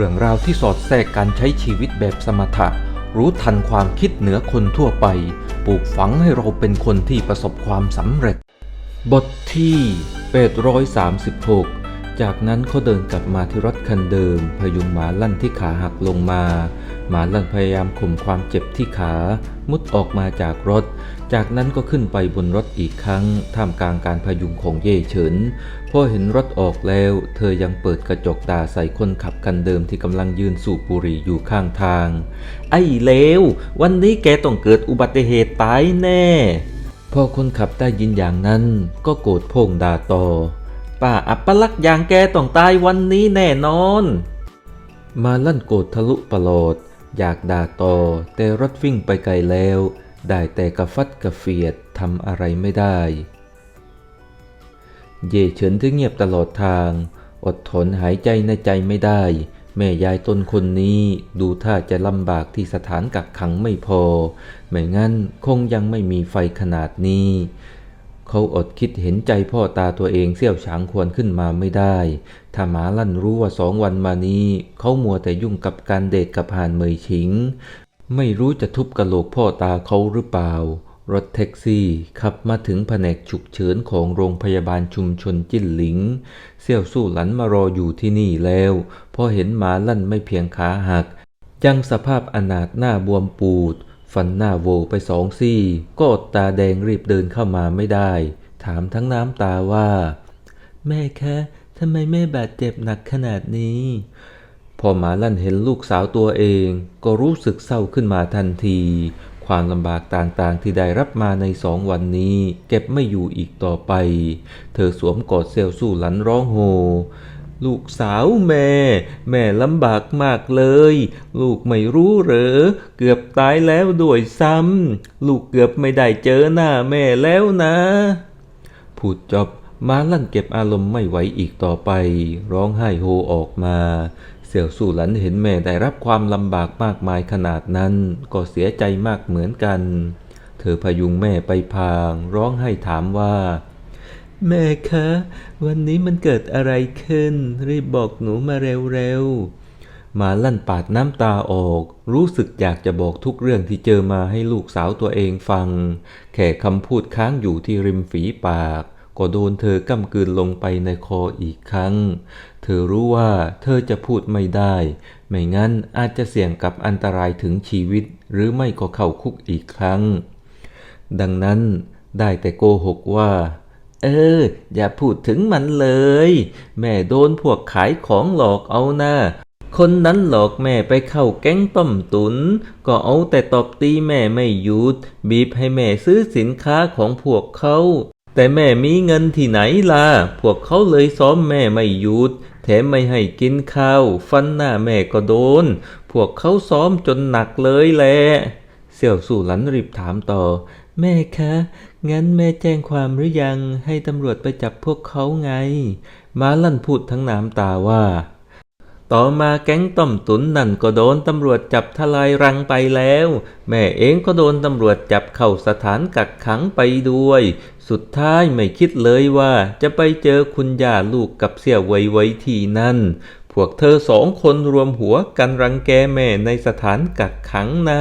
เรื่องราวที่สอดแทรกการใช้ชีวิตแบบสมถะ รู้ทันความคิดเหนือคนทั่วไป ปลูกฝังให้เราเป็นคนที่ประสบความสำเร็จ บทที่ 836 จากนั้นเขาเดินกลับมาที่รถคันเดิม พยุงหมาลั่นที่ขาหักลงมา หมาลั่นพยายามข่มความเจ็บที่ขา มุดออกมาจากรถ จากนั้นก็ขึ้นไปบนรถอีกครั้ง ท่ามกลางการพยุงของเย่เฉินพอเห็นรถออกแล้ว เธอยังเปิดกระจกด่าใส่คนขับคันเดิมที่กำลังยืนสูบบุหรี่อยู่ข้างทาง ไอ้เลววันนี้แกต้องเกิดอุบัติเหตุตายแน่ พอคนขับได้ยินอย่างนั้นก็โกรธพงด่าต่อ ป้าอัปลักษณ์อย่างแกต้องตายวันนี้แน่นอน มาลั่นโกรธทะลุปลอด อยากด่าต่อ แต่รถวิ่งไปไกลแล้ว ได้แต่กระฟัดกระเฟียดทำอะไรไม่ได้ เย่เฉินที่เงียบตลอดทาง อดทนหายใจในใจไม่ได้ แม่ยายตนคนนี้ดูท่าจะลำบากที่สถานกักขังไม่พอ ไม่งั้นคงยังไม่มีไฟขนาดนี้ เขาอดคิดเห็นใจพ่อตาตัวเองเสี่ยวฉางควรขึ้นมาไม่ได้ ถ้าหมาลั่นรู้ว่าสองวันมานี้ เขามัวแต่ยุ่งกับการเดทกับหานเมยฉิง ไม่รู้จะทุบกระโหลกพ่อตาเขาหรือเปล่า รถแท็กซี่ขับมาถึงแผนกฉุกเฉินของโรงพยาบาลชุมชนจิ้นหลิง เสี่ยวสู้หลันมารออยู่ที่นี่แล้ว พอเห็นหมาลั่นไม่เพียงขาหัก ยังสภาพอนาถหน้าบวมปูด ฟันหน้าโวไปสองซี่ ก็อดตาแดงรีบเดินเข้ามาไม่ได้ ถามทั้งน้ำตาว่า แม่คะทำไมแม่บาดเจ็บหนักขนาดนี้ พอหมาลั่นเห็นลูกสาวตัวเอง ก็รู้สึกเศร้าขึ้นมาทันที ความลำบากต่างๆที่ได้รับมาในสองวันนี้ เก็บไม่อยู่อีกต่อไป เธอสวมกอดเซลสู้หลันร้องโฮ ลูกสาวแม่ แม่ลำบากมากเลย ลูกไม่รู้เหรอ เกือบตายแล้วด้วยซ้ำ ลูกเกือบไม่ได้เจอหน้าแม่แล้วนะ พูดจบมาลั่นเก็บอารมณ์ไม่ไหวอีกต่อไป ร้องไห้โฮออกมา เสี่ยวสู่หลันเห็นแม่ได้รับความลำบากมากมายขนาดนั้น ก็เสียใจมากเหมือนกัน เธอพยุงแม่ไปพาง ร้องไห้ถามว่า แม่คะ วันนี้มันเกิดอะไรขึ้น รีบบอกหนูมาเร็วๆมาลั่นปาดน้ำตาออก รู้สึกอยากจะบอกทุกเรื่องที่เจอมาให้ลูกสาวตัวเองฟัง แค่คำพูดค้างอยู่ที่ริมฝีปาก ก็โดนเธอกำกืนลงไปในคออีกครั้ง เธอรู้ว่าเธอจะพูดไม่ได้ ไม่งั้นอาจจะเสี่ยงกับอันตรายถึงชีวิต หรือไม่ก็เข้าคุกอีกครั้ง ดังนั้นได้แต่โกหกว่า เออ อย่าพูดถึงมันเลย แม่โดนพวกขายของหลอกเอานะคนนั้นหลอกแม่ไปเข้าแก๊งต้มตุน ก็เอาแต่ตบตีแม่ไม่หยุด บีบให้แม่ซื้อสินค้าของพวกเขา แต่แม่มีเงินที่ไหนล่ะ พวกเขาเลยซ้อมแม่ไม่หยุด แถมไม่ให้กินข้าว ฟันหน้าแม่ก็โดน พวกเขาซ้อมจนหนักเลยแหละ เสี่ยวสู่หลันรีบถามต่อ แม่คะ งั้นแม่แจ้งความหรือยังให้ตำรวจไปจับพวกเขาไง มาลั่นพูดทั้งน้ำตาว่า ต่อมาแก๊งต้มตุนนั่นก็โดนตำรวจจับทลายรังไปแล้ว แม่เองก็โดนตำรวจจับเข้าสถานกักขังไปด้วย สุดท้ายไม่คิดเลยว่าจะไปเจอคุณย่าลูกกับเสี่ยวไวไวที่นั่น พวกเธอสองคนรวมหัวกันรังแกแม่ในสถานกักขังนะ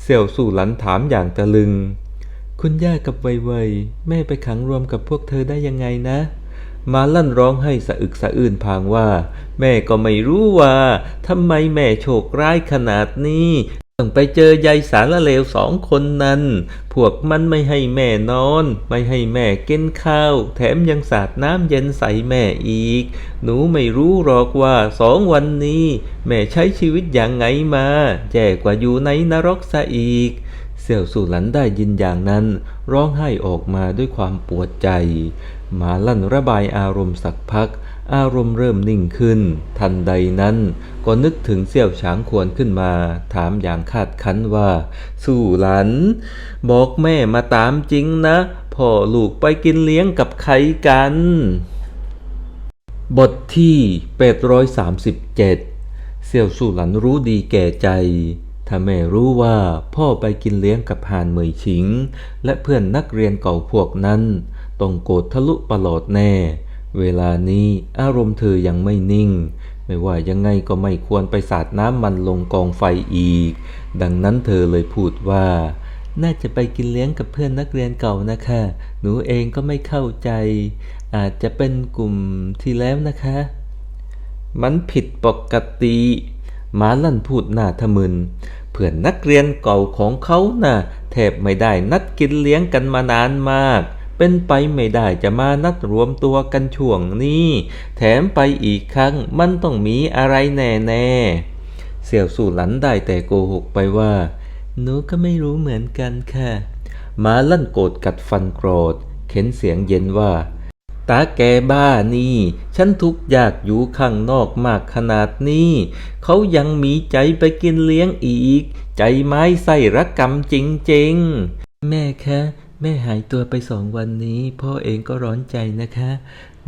เสี่ยวสู่หลันถามอย่างตะลึง คุณย่ากับไวไวแม่ไปขังรวมกับพวกเธอได้ยังไงนะ มาลั่นร้องให้สะอึกสะอื้นพางว่า แม่ก็ไม่รู้ว่าทำไมแม่โชคร้ายขนาดนี้ต้องไปเจอยายสารเลวสองคนนั้น พวกมันไม่ให้แม่นอน ไม่ให้แม่กินข้าว แถมยังสาดน้ำเย็นใส่แม่อีก หนูไม่รู้หรอกว่าสองวันนี้ แม่ใช้ชีวิตอย่างไงมาแย่กว่าอยู่ในนรกซะอีก เสี่ยวสู่หลันได้ยินอย่างนั้น ร้องไห้ออกมาด้วยความปวดใจหมาลั่นระบายอารมณ์สักพัก อารมณ์เริ่มนิ่งขึ้น ทันใดนั้น ก็นึกถึงเสี่ยวฉางควรขึ้นมา ถามอย่างคาดคั้นว่า สู่หลัน บอกแม่มาตามจริงนะพ่อลูกไปกินเลี้ยงกับใครกัน บทที่ 837 เสี่ยวสู่หลันรู้ดีแก่ใจ ถ้าแม่รู้ว่าพ่อไปกินเลี้ยงกับฮานเหมยฉิง และเพื่อนนักเรียนเก่าพวกนั้นต้องโกรธทะลุประหลอดแน่ เวลานี้อารมณ์เธอยังไม่นิ่ง ไม่ว่ายังไงก็ไม่ควรไปสาดน้ำมันลงกองไฟอีก ดังนั้นเธอเลยพูดว่า น่าจะไปกินเลี้ยงกับเพื่อนนักเรียนเก่านะคะ หนูเองก็ไม่เข้าใจ อาจจะเป็นกลุ่มที่แล้วนะคะ มันผิดปกติหมาลั่นพูดหน้าทะมึน เพื่อนนักเรียนเก่าของเขาน่ะแทบไม่ได้นัดกินเลี้ยงกันมานานมาก เป็นไปไม่ได้จะมานัดรวมตัวกันช่วงนี้ แถมไปอีกครั้งมันต้องมีอะไรแน่ๆ เสี่ยวสู่หลันได้แต่โกหกไปว่าหนูก็ไม่รู้เหมือนกันค่ะ มาลั่นโกรธกัดฟันโกรธ เข็นเสียงเย็นว่า ตาแกบ้านี่ ฉันทุกข์ยากอยู่ข้างนอกมากขนาดนี้ เขายังมีใจไปกินเลี้ยงอีก ใจไม้ใส่รักกรรมจริงๆ แม่คะแม่หายตัวไปสองวันนี้ พ่อเองก็ร้อนใจนะคะ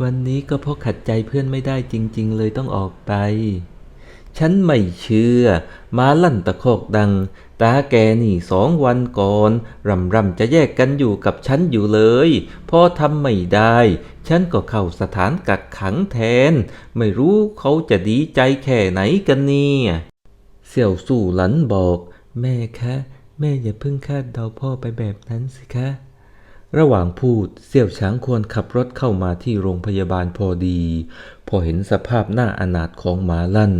วันนี้ก็เพราะขัดใจเพื่อนไม่ได้จริง ๆ เลยต้องออกไป ฉันไม่เชื่อ มาลั่นตะคอกดัง ตาแกนี่สองวันก่อน รำรำจะแยกกันอยู่กับฉันอยู่เลย พอทำไม่ได้ ฉันก็เข้าสถานกักขังแทน ไม่รู้เขาจะดีใจแค่ไหนกันเนี่ย เสี่ยวสู่หลันบอก แม่คะ แม่อย่าเพิ่งคาดเดาพ่อไปแบบนั้นสิคะ ระหว่างพูดเสี่ยวช้างควรขับรถเข้ามาที่โรงพยาบาลพอดี พอเห็นสภาพหน้าอนาถของหมาลั่น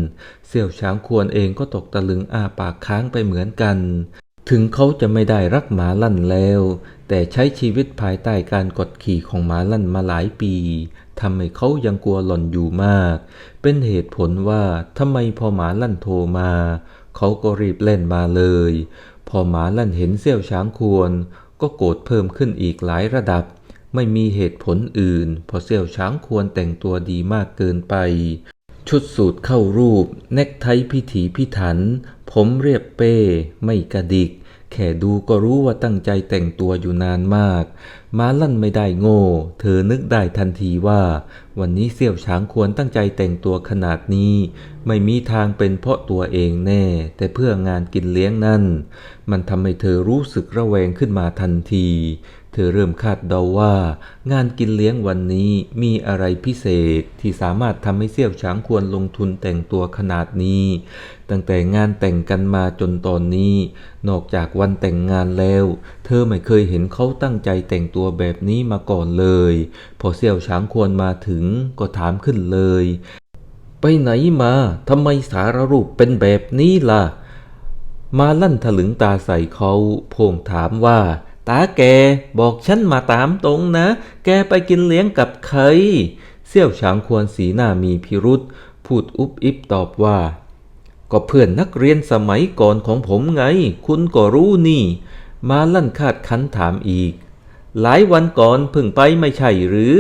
เสี่ยวช้างควรเองก็ตกตะลึงอ้าปากค้างไปเหมือนกัน ถึงเขาจะไม่ได้รักหมาลั่นแล้ว แต่ใช้ชีวิตภายใต้การกดขี่ของหมาลั่นมาหลายปีทำให้เขายังกลัวหล่อนอยู่มาก เป็นเหตุผลว่าทำไมพอหมาลั่นโทรมา เขาก็รีบเล่นมาเลย พอหมาลั่นเห็นเสี่ยวช้างควร ก็โกรธเพิ่มขึ้นอีกหลายระดับ ไม่มีเหตุผลอื่น พอเสี่ยวช้างควรแต่งตัวดีมากเกินไป ชุดสูทเข้ารูป เน็กไทพิถีพิถัน ผมเรียบเป้ ไม่กระดิก แค่ดูก็รู้ว่าตั้งใจแต่งตัวอยู่นานมาก มาลั่นไม่ได้โง่ เธอนึกได้ทันทีว่า วันนี้เสี่ยวช้างควรตั้งใจแต่งตัวขนาดนี้ ไม่มีทางเป็นเพราะตัวเองแน่ แต่เพื่องานกินเลี้ยงนั่น มันทำให้เธอรู้สึกระแวงขึ้นมาทันที เธอเริ่มคาดเดาว่า งานกินเลี้ยงวันนี้มีอะไรพิเศษที่สามารถทำให้เสี่ยวช้างควรลงทุนแต่งตัวขนาดนี้ ตั้งแต่งานแต่งกันมาจนตอนนี้ นอกจากวันแต่งงานแล้ว เธอไม่เคยเห็นเขาตั้งใจแต่งตัวแบบนี้มาก่อนเลย พอเสี่ยวช้างควรมาถึงก็ถามขึ้นเลย ไปไหนมาทำไมสารรูปเป็นแบบนี้ล่ะ มาลั่นถลึงตาใส่เขาพงถามว่าตาแกบอกฉันมาตามตรงนะ แกไปกินเลี้ยงกับใคร เสี่ยวช้างควรสีหน้ามีพิรุษ พูดอุบอิบตอบว่า ก็เพื่อนนักเรียนสมัยก่อนของผมไง คุณก็รู้นี่ มาลั่นคาดคันถามอีก หลายวันก่อนเพิ่งไปไม่ใช่หรือ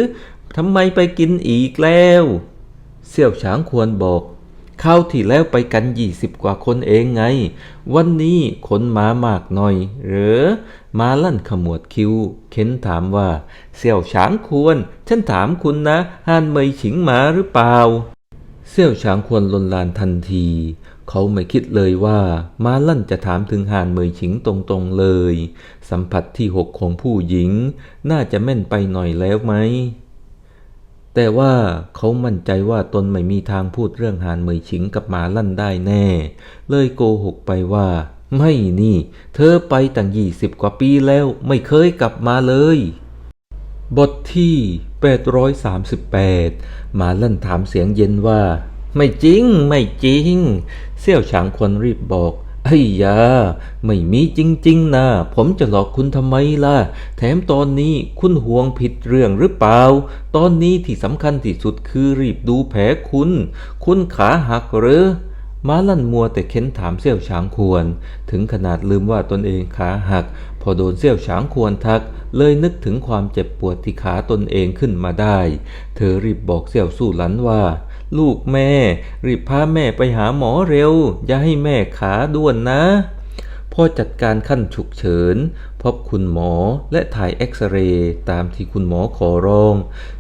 ทำไมไปกินอีกแล้ว เสี่ยวช้างควรบอกข้าวที่แล้วไปกันยี่สิบกว่าคนเองไง วันนี้คนมามากหน่อย หรือมาลั่นขมวดคิ้ว เค้นถามว่า เสี่ยวช้างควร ฉันถามคุณนะฮานเมยฉิงมาหรือเปล่า เสี่ยวช้างควรลนลานทันที เขาไม่คิดเลยว่ามาลั่นจะถามถึงหานเมยฉิงตรงๆเลย สัมผัสที่หกของผู้หญิง น่าจะแม่นไปหน่อยแล้วไหม แต่ว่าเขามั่นใจว่าตนไม่มีทางพูดเรื่องหานเมยฉิงกับหมาลั่นได้แน่ เลยโกหกไปว่า ไม่นี่ เธอไปตั้งยี่สิบกว่าปีแล้วไม่เคยกลับมาเลย บทที่ 838หมาลั่นถามเสียงเย็นว่า ไม่จริง ไม่จริงเสี่ยวฉางควรรีบบอกไอ้ยา ไม่มีจริง ๆนะผมจะหลอกคุณทำไมล่ะ แถมตอนนี้คุณห่วงผิดเรื่องหรือเปล่า ตอนนี้ที่สำคัญที่สุดคือรีบดูแผลคุณ คุณขาหักหรือม้าลั่นมัวแต่เค้นถามเสี่ยวช้างควร ถึงขนาดลืมว่าตนเองขาหัก พอโดนเสี่ยวช้างควรทัก เลยนึกถึงความเจ็บปวดที่ขาตนเองขึ้นมาได้ เธอรีบบอกเสี่ยวสู้หลันว่า ลูกแม่ รีบพาแม่ไปหาหมอเร็ว อย่าให้แม่ขาด้วนนะพอจัดการขั้นฉุกเฉิน พบคุณหมอและถ่ายเอ็กซเรย์ตามที่คุณหมอขอร้อง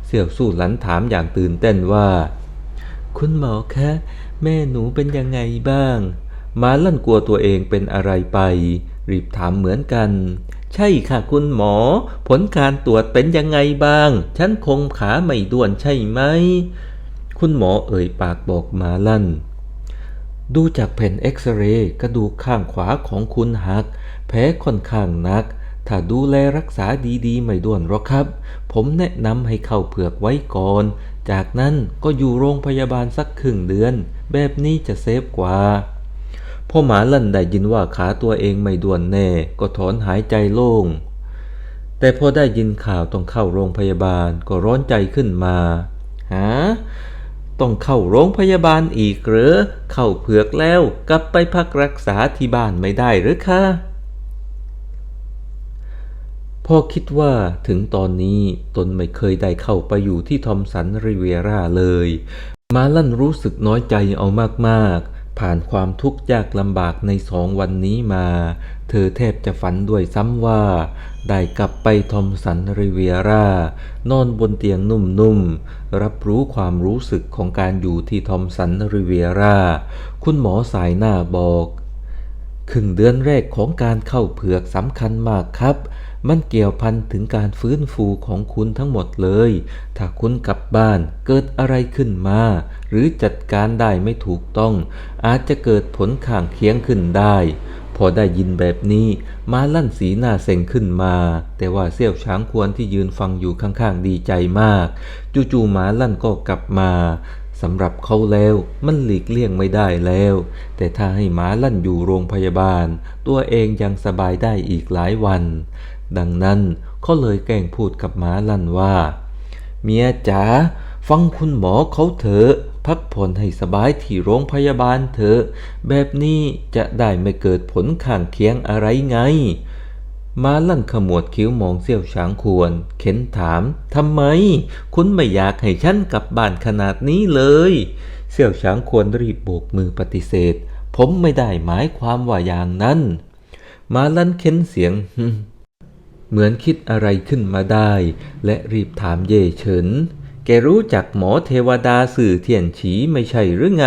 เสี่ยวสู้หลันถามอย่างตื่นเต้นว่า คุณหมอคะ แม่หนูเป็นยังไงบ้าง มาลั่นกลัวตัวเองเป็นอะไรไป รีบถามเหมือนกัน ใช่ค่ะคุณหมอ ผลการตรวจเป็นยังไงบ้าง ฉันคงขาไม่ด่วนใช่ไหม คุณหมอเอ่ยปากบอกหมาลั่น ดูจากแผ่นเอ็กซเรย์กระดูกข้างขวาของคุณหัก แผลค่อนข้างนัก ถ้าดูแลรักษาดีๆ ไม่ด่วนหรอกครับ ผมแนะนำให้เข้าเผือกไว้ก่อน จากนั้นก็อยู่โรงพยาบาลสักครึ่งเดือน แบบนี้จะเซฟกว่าพอหมาลั่นได้ยินว่าขาตัวเองไม่ด่วนแน่ ก็ถอนหายใจโล่ง แต่พอได้ยินข่าวต้องเข้าโรงพยาบาลก็ร้อนใจขึ้นมาฮะ ต้องเข้าโรงพยาบาลอีกหรือเข้าเผือกแล้วกลับไปพักรักษาที่บ้านไม่ได้หรือคะพ่อคิดว่าถึงตอนนี้ตนไม่เคยได้เข้าไปอยู่ที่ทอมสันริเวราเลย มาลั่นรู้สึกน้อยใจเอามากๆ ผ่านความทุกข์ยากลำบากในสองวันนี้มา เธอแทบจะฝันด้วยซ้ำว่า ได้กลับไปทอมสันริเวียรานอนบนเตียงนุ่มๆ รับรู้ความรู้สึกของการอยู่ที่ทอมสันริเวียราคุณหมอสายหน้าบอกครึ่งเดือนแรกของการเข้าเผือกสำคัญมากครับ มันเกี่ยวพันถึงการฟื้นฟูของคุณทั้งหมดเลย ถ้าคุณกลับบ้านเกิดอะไรขึ้นมา หรือจัดการได้ไม่ถูกต้อง อาจจะเกิดผลข้างเคียงขึ้นได้ พอได้ยินแบบนี้มาลั่นสีหน้าเซ็งขึ้นมา แต่ว่าเสี่ยวช้างควรที่ยืนฟังอยู่ข้างๆดีใจมาก จู่ๆหมาลั่นก็กลับมาสำหรับเขาแล้วมันหลีกเลี่ยงไม่ได้แล้ว แต่ถ้าให้หมาลั่นอยู่โรงพยาบาล ตัวเองยังสบายได้อีกหลายวัน ดังนั้นเขาเลยแกล้งพูดกับหมาลั่นว่า เมียจ๋าฟังคุณหมอเขาเถอะ พักผ่อนให้สบายที่โรงพยาบาลเถอะ แบบนี้จะได้ไม่เกิดผลข้างเคียงอะไรไง มาลั่นขมวดคิ้วมองเสี่ยวช้างควร เข็นถาม ทำไม คุณไม่อยากให้ฉันกลับบ้านขนาดนี้เลย เสี่ยวช้างควรรีบโบกมือปฏิเสธ ผมไม่ได้หมายความว่าอย่างนั้น มาลั่นเข็นเสียงเหมือนคิดอะไรขึ้นมาได้ และรีบถามเย่เฉิน แกรู้จักหมอเทวดาสื่อเทียนฉีไม่ใช่หรือไง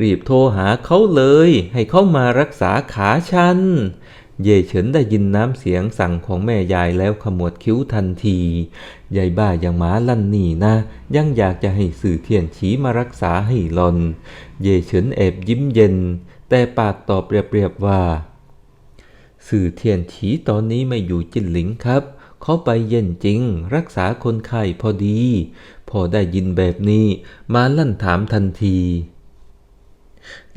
รีบโทรหาเขาเลย ให้เขามารักษาขาฉัน เย่เฉินได้ยินน้ำเสียงสั่งของแม่ยายแล้วขมวดคิ้วทันทียายบ้าอย่างหมาลั่นนี่นะ ยังอยากจะให้สื่อเทียนฉีมารักษาให้หลอน เย่เฉินแอบยิ้มเย็น แต่ปากตอบเรียบๆว่า สื่อเทียนฉีตอนนี้ไม่อยู่จินหลิงครับ เขาไปเย็นจริง รักษาคนไข้พอดี พอได้ยินแบบนี้ มาลั่นถามทันที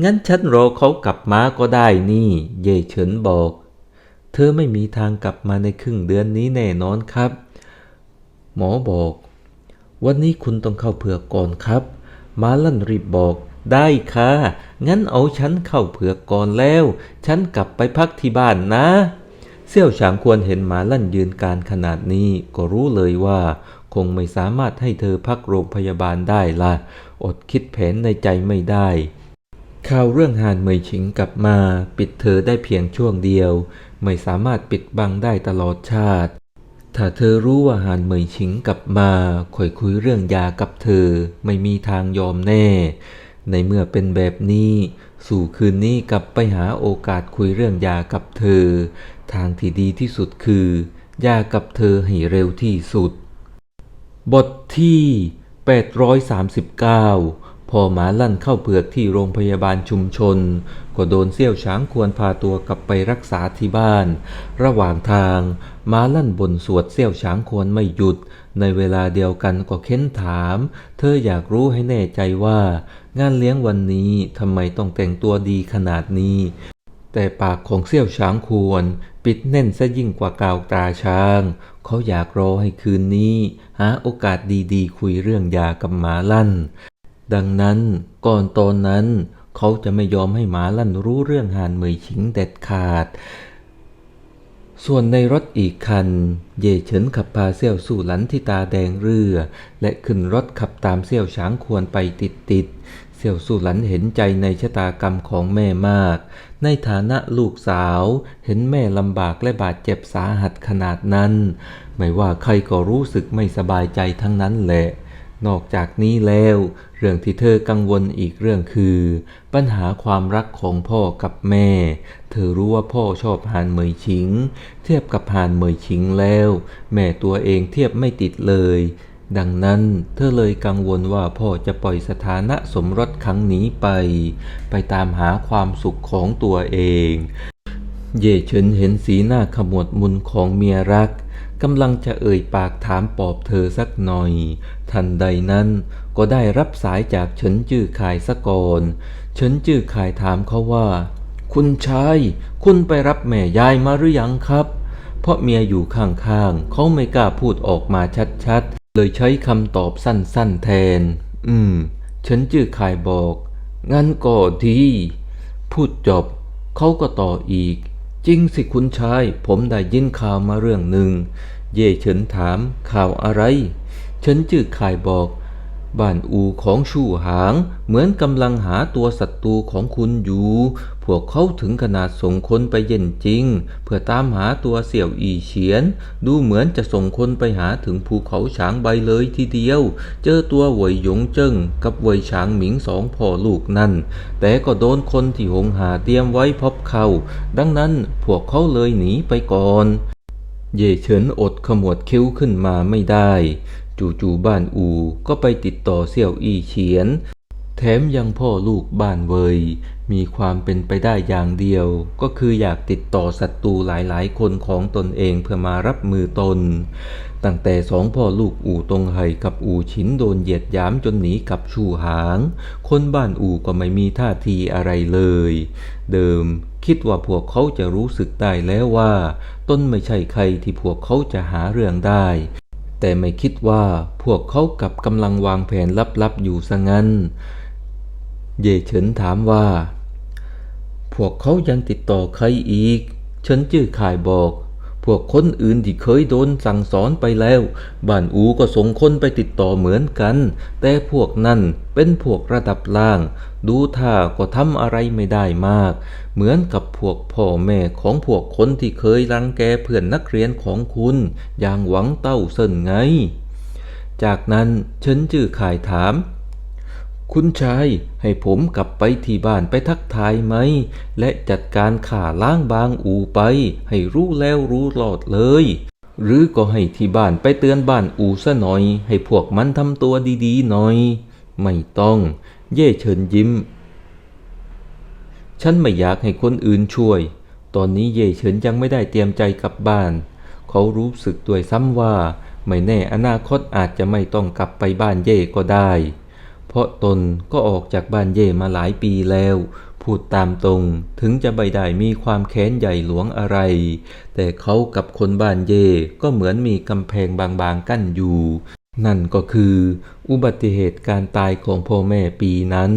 งั้นฉันรอเขากลับมาก็ได้นี่ เย่เฉินบอก เธอไม่มีทางกลับมาในครึ่งเดือนนี้แน่นอนครับ หมอบอก วันนี้คุณต้องเข้าเผือกก่อนครับ มาลั่นรีบบอกได้ค่ะ งั้นเอาฉันเข้าเผือกก่อนแล้ว ฉันกลับไปพักที่บ้านนะ เสี่ยวฉางควรเห็นหมาลั่นยืนการขนาดนี้ ก็รู้เลยว่า คงไม่สามารถให้เธอพักโรงพยาบาลได้ละอดคิดแผนในใจไม่ได้ข่าวเรื่องหานเหมยฉิงกลับมา ปิดเธอได้เพียงช่วงเดียว ไม่สามารถปิดบังได้ตลอดชาติ ถ้าเธอรู้ว่าหานเหมยฉิงกลับมาค่อยคุยเรื่องยากับเธอ ไม่มีทางยอมแน่ ในเมื่อเป็นแบบนี้ สู่คืนนี้กลับไปหาโอกาสคุยเรื่องยากับเธอ ทางที่ดีที่สุดคือยากับเธอให้เร็วที่สุด บทที่ 839 พอหมาลั่นเข้าเผือกที่โรงพยาบาลชุมชน ก็โดนเสี่ยวช้างควรพาตัวกลับไปรักษาที่บ้าน ระหว่างทางหมาลั่นบนสวดเสี่ยวช้างควรไม่หยุด ในเวลาเดียวกันก็เค้นถาม เธออยากรู้ให้แน่ใจว่า งานเลี้ยงวันนี้ทำไมต้องแต่งตัวดีขนาดนี้ แต่ปากของเสี่ยวช้างควร ปิดแน่นซะยิ่งกว่ากาวตราช้าง เขาอยากรอให้คืนนี้ หาโอกาสดีๆ คุยเรื่องยากับหมาลั่น ดังนั้นก่อนตอนนั้น เขาจะไม่ยอมให้หมาลั่นรู้เรื่องหานเหมยฉิงเด็ดขาด ส่วนในรถอีกคัน เย่เฉินขับพาเซี่ยวสู่หลันที่ตาแดงเรือ และขึ้นรถขับตามเซี่ยวช้างควรไปติดติดๆเซี่ยวสู่หลันเห็นใจในชะตากรรมของแม่มาก ในฐานะลูกสาวเห็นแม่ลำบากและบาดเจ็บสาหัสขนาดนั้น ไม่ว่าใครก็รู้สึกไม่สบายใจทั้งนั้นแหละ นอกจากนี้แล้ว เรื่องที่เธอกังวลอีกเรื่องคือ ปัญหาความรักของพ่อกับแม่ เธอรู้ว่าพ่อชอบหานเหมยชิง เทียบกับหานเหมยชิงแล้ว แม่ตัวเองเทียบไม่ติดเลย ดังนั้นเธอเลยกังวลว่าพ่อจะปล่อยสถานะสมรสครั้งนี้ไป ไปตามหาความสุขของตัวเอง เย่เฉินเห็นสีหน้าขมวดมุนของเมียรัก กำลังจะเอ่ยปากถามปอบเธอสักหน่อย ทันใดนั้นก็ได้รับสายจากเฉินจื้อขายสะก่อนเฉินจื้อขายถามเขาว่า คุณชาย คุณไปรับแม่ยายมาหรือยังครับ เพราะเมียอยู่ข้างๆเขาไม่กล้าพูดออกมาชัดๆ เลยใช้คำตอบสั้นๆแทน อืมฉันจื้อขายบอก งั้นก็ดีพูดจบเขาก็ต่ออีก จริงสิคุณชาย ผมได้ยินข่าวมาเรื่องหนึ่ง เย่เฉินถามข่าวอะไรฉันจื่อข่ายบอก บ้านอูของชู่หางเหมือนกำลังหาตัวศัตรูของคุณอยู่ พวกเขาถึงขนาดส่งคนไปเย็นจริง เพื่อตามหาตัวเสี่ยวอีเฉียน ดูเหมือนจะส่งคนไปหาถึงภูเขาฉางใบเลยทีเดียว เจอตัวหวยหยงเจิ้งกับหวยฉางหมิงสองพ่อลูกนั่น แต่ก็โดนคนที่หงหาเตรียมไว้พบเขา ดังนั้นพวกเขาเลยหนีไปก่อน เย่เฉินอดขมวดคิ้วขึ้นมาไม่ได้ จู่ๆบ้านอูก็ไปติดต่อเสี่ยวอีเฉียน แถมยังพ่อลูกบ้านเวยมีความเป็นไปได้อย่างเดียว ก็คืออยากติดต่อศัตรูหลายๆ คนของตนเองเพื่อมารับมือตน ตั้งแต่สองพ่อลูกอู่ตงไห่กับอู่ฉินโดนเหยียดยามจนหนีกับชูหาง คนบ้านอู่ก็ไม่มีท่าทีอะไรเลย เดิมคิดว่าพวกเขาจะรู้สึกได้แล้วว่า ต้นไม่ใช่ใครที่พวกเขาจะหาเรื่องได้ แต่ไม่คิดว่าพวกเขากับกำลังวางแผนลับๆอยู่ซะงั้น เย่เฉินถามว่า พวกเขายังติดต่อใครอีกฉันจื้อข่ายบอก พวกคนอื่นที่เคยโดนสั่งสอนไปแล้ว บ้านอูก็ส่งคนไปติดต่อเหมือนกัน แต่พวกนั้นเป็นพวกระดับล่าง ดูท่าก็ทำอะไรไม่ได้มาก เหมือนกับพวกพ่อแม่ของพวกคนที่เคยรังแกเพื่อนนักเรียนของคุณ อย่างหวังเต้าเซินไง จากนั้นฉันจื้อข่ายถาม คุณชายให้ผมกลับไปที่บ้านไปทักทายไหม และจัดการข่าล้างบางอูไป ให้รู้แล้วรู้หลอดเลย หรือก็ให้ที่บ้านไปเตือนบ้านอูซะหน่อย ให้พวกมันทำตัวดีๆหน่อย ไม่ต้อง เย่เฉินยิ้ม ฉันไม่อยากให้คนอื่นช่วย ตอนนี้เย่เฉินยังไม่ได้เตรียมใจกลับบ้าน เขารู้สึกด้วยซ้ำว่า ไม่แน่อนาคตอาจจะไม่ต้องกลับไปบ้านเย่ก็ได้ เพราะตนก็ออกจากบ้านเย่มาหลายปีแล้ว พูดตามตรงถึงจะไม่ได้มีความแค้นใหญ่หลวงอะไร แต่เขากับคนบ้านเย่ก็เหมือนมีกำแพงบางๆกั้นอยู่ นั่นก็คือ อุบัติเหตุการตายของพ่อแม่ปีนั้น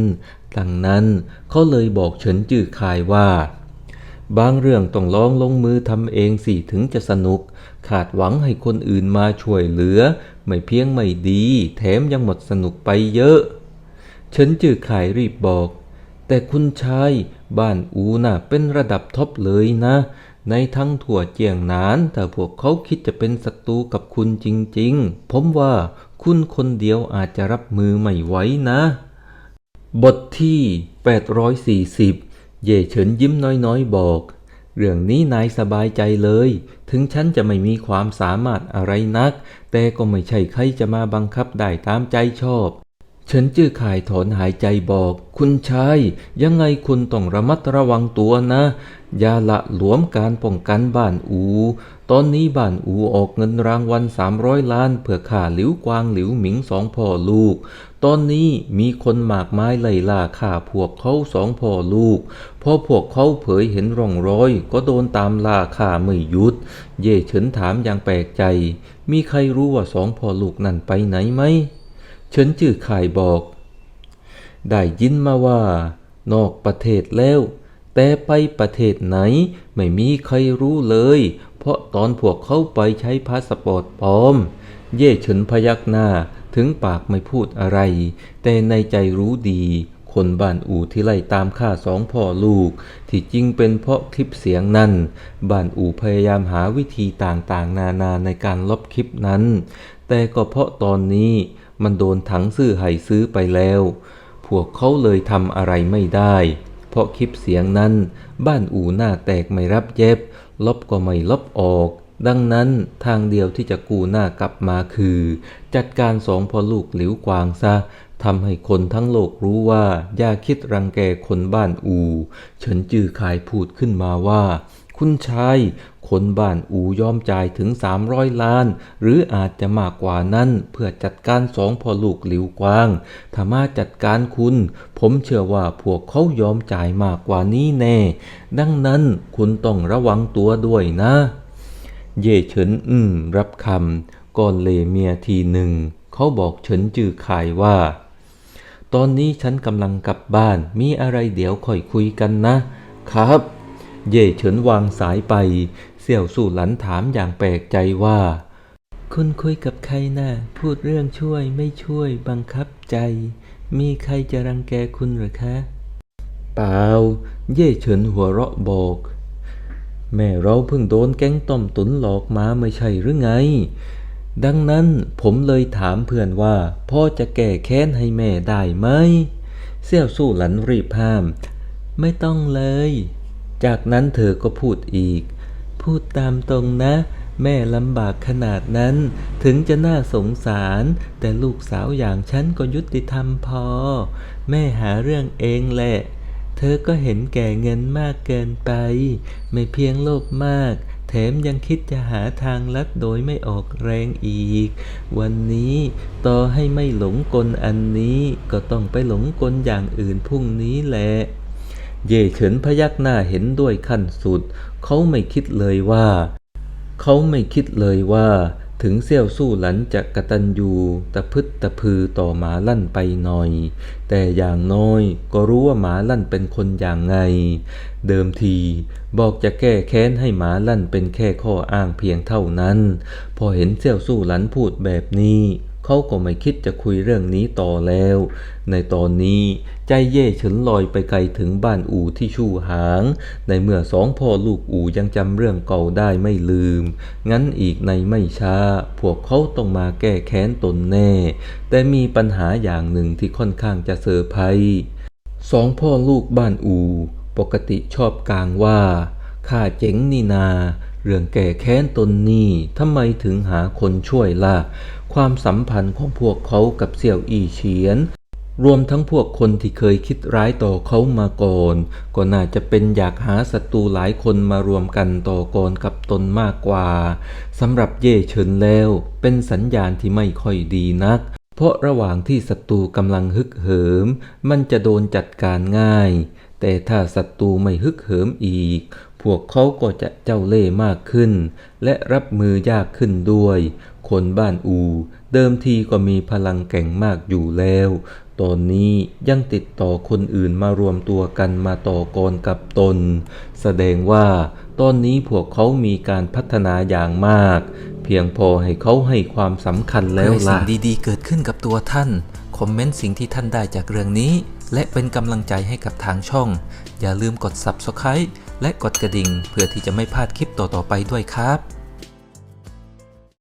ดังนั้นเขาเลยบอกเฉินจื้อคายว่าบางเรื่องต้องลองลงมือทำเองสิถึงจะสนุก ขาดหวังให้คนอื่นมาช่วยเหลือ ไม่เพียงไม่ดี แถมยังหมดสนุกไปเยอะ ฉันจือขายรีบบอก แต่คุณชายบ้านอูน่ะเป็นระดับท็อปเลยนะ ในทั้งถั่วเจียงนานถ้าพวกเขาคิดจะเป็นศัตรูกับคุณจริงๆ ผมว่าคุณคนเดียวอาจจะรับมือไม่ไหวนะ บทที่ 840 เย่เฉินยิ้มน้อยๆ บอกเรื่องนี้นายสบายใจเลย ถึงฉันจะไม่มีความสามารถอะไรนัก แต่ก็ไม่ใช่ใครจะมาบังคับได้ตามใจชอบ ฉันจื้อข่ายถอนหายใจบอก คุณชาย ยังไงคุณต้องระมัดระวังตัวนะ อย่าละหลวมการป้องกันบ้านอู ตอนนี้บ้านอูออกเงินรางวัล 300 ล้าน เพื่อข่าหลิวกวางหลิวหมิงสองพ่อลูก ตอนนี้มีคนหมากไม้ไล่ล่าข่าพวกเขาสองพ่อลูก พอพวกเขาเผยเห็นร่องรอย ก็โดนตามล่าข่าไม่หยุด เย่เฉินถามอย่างแปลกใจ มีใครรู้ว่าสองพ่อลูกนั่นไปไหนไหม ฉันจื้อข่ายบอก ได้ยินมาว่า นอกประเทศแล้ว แต่ไปประเทศไหนไม่มีใครรู้เลย เพราะตอนพวกเขาไปใช้พาสปอร์ตปลอม เย่เฉินพยักหน้าถึงปากไม่พูดอะไร แต่ในใจรู้ดีคนบ้านอู่ที่ไล่ตามฆ่าสองพ่อลูก ที่จริงเป็นเพราะคลิปเสียงนั้น บ้านอู่พยายามหาวิธีต่างๆ นานาในการลบคลิปนั้น แต่ก็เพราะตอนนี้ มันโดนถังซื้อไห่ซื้อไปแล้ว พวกเขาเลยทำอะไรไม่ได้ เพราะคลิปเสียงนั้น บ้านอู่หน้าแตกไม่รับเย็บ ลบก็ไม่ลบออก ดังนั้นทางเดียวที่จะกูหน้ากลับมาคือ จัดการสองพ่อลูกหลิวกวางซะทำให้คนทั้งโลกรู้ว่าอย่าคิดรังแกคนบ้านอูเฉินจือขายพูดขึ้นมาว่า คุณชายคนบ้านอูยอมจ่ายถึง 300 ล้าน หรืออาจจะมากกว่านั้นเพื่อจัดการสองพ่อลูกหลิวกวาง ถ้ามาจัดการคุณ ผมเชื่อว่าพวกเขายอมจ่ายมากกว่านี้แน่ ดังนั้นคุณต้องระวังตัวด้วยนะ เย่เฉินอืม รับคำก่อนเลเมียทีหนึ่ง เขาบอกเฉินจือขายว่า ตอนนี้ฉันกำลังกลับบ้านมีอะไรเดี๋ยวค่อยคุยกันนะ ครับ เย่เฉินวางสายไป เสี่ยวสู่หลันถามอย่างแปลกใจว่า คุณคุยกับใครนะ่ะ พูดเรื่องช่วยไม่ช่วยบังคับใจ มีใครจะรังแกคุณหรือคะ เปล่า เย่เฉินหัวเราะบอก แม่เราเพิ่งโดนแก๊งต้มตุนหลอกมาไม่ใช่หรือไง ดังนั้นผมเลยถามเพื่อนว่า พ่อจะแก้แค้นให้แม่ได้ไหม เสี่ยวสู้หลันรีบห้าม ไม่ต้องเลย จากนั้นเธอก็พูดอีก พูดตามตรงนะ แม่ลำบากขนาดนั้น ถึงจะน่าสงสาร แต่ลูกสาวอย่างฉันก็ยุติธรรมพอ แม่หาเรื่องเองแหละ เธอก็เห็นแก่เงินมากเกินไป ไม่เพียงโลภมากแถมยังคิดจะหาทางลัดโดยไม่ออกแรงอีก วันนี้ต่อให้ไม่หลงกลอันนี้ก็ต้องไปหลงกลอย่างอื่นพรุ่งนี้แหละ เย่เฉินพยักหน้าเห็นด้วยขั้นสุด เขาไม่คิดเลยว่า เขาไม่คิดเลยว่า ถึงเซี่ยวสู้หลันจะกระตันยูตะพึดตะพือต่อหมาลั่นไปหน่อย แต่อย่างน้อยก็รู้ว่าหมาลั่นเป็นคนอย่างไง เดิมทีบอกจะแก้แค้นให้หมาลั่นเป็นแค่ข้ออ้างเพียงเท่านั้น พอเห็นเซี่ยวสู้หลันพูดแบบนี้ เขาก็ไม่คิดจะคุยเรื่องนี้ต่อแล้ว ในตอนนี้ใจเย่เฉินลอยไปไกลถึงบ้านอู่ที่ชู่หาง ในเมื่อสองพ่อลูกอู่ยังจำเรื่องเก่าได้ไม่ลืม งั้นอีกในไม่ช้า พวกเขาต้องมาแก้แค้นตนแน่ แต่มีปัญหาอย่างหนึ่งที่ค่อนข้างจะเซอร์ไพรส์สองพ่อลูกบ้านอู่ปกติชอบกลางว่าข้าเจ๋งนี่นา เรื่องแก่แค้นตนนี่ทำไมถึงหาคนช่วยล่ะ ความสัมพันธ์ของพวกเขากับเสี่ยวอีเฉียน รวมทั้งพวกคนที่เคยคิดร้ายต่อเขามาก่อน ก็น่าจะเป็นอยากหาศัตรูหลายคนมารวมกันต่อกรกับตนมากกว่าสำหรับเย่เฉินแล้ว เป็นสัญญาณที่ไม่ค่อยดีนักเพราะระหว่างที่ศัตรูกำลังฮึกเหิม มันจะโดนจัดการง่าย แต่ถ้าศัตรูไม่ฮึกเหิมอีก พวกเขาก็จะเจ้าเล่มากขึ้น และรับมือยากขึ้นด้วย คนบ้านอู เดิมทีก็มีพลังแก่งมากอยู่แล้ว ตอนนี้ยังติดต่อคนอื่นมารวมตัวกันมาต่อกรกับตน แสดงว่าตอนนี้พวกเขามีการพัฒนาอย่างมาก เพียงพอให้เขาให้ความสำคัญแล้วล่ะสิ่งดีๆ เกิดขึ้นกับตัวท่าน คอมเมนต์สิ่งที่ท่านได้จากเรื่องนี้ และเป็นกำลังใจให้กับทางช่อง อย่าลืมกด Subscribe และกดกระดิ่ง เพื่อที่จะไม่พลาดคลิปต่อๆไปด้วยครับ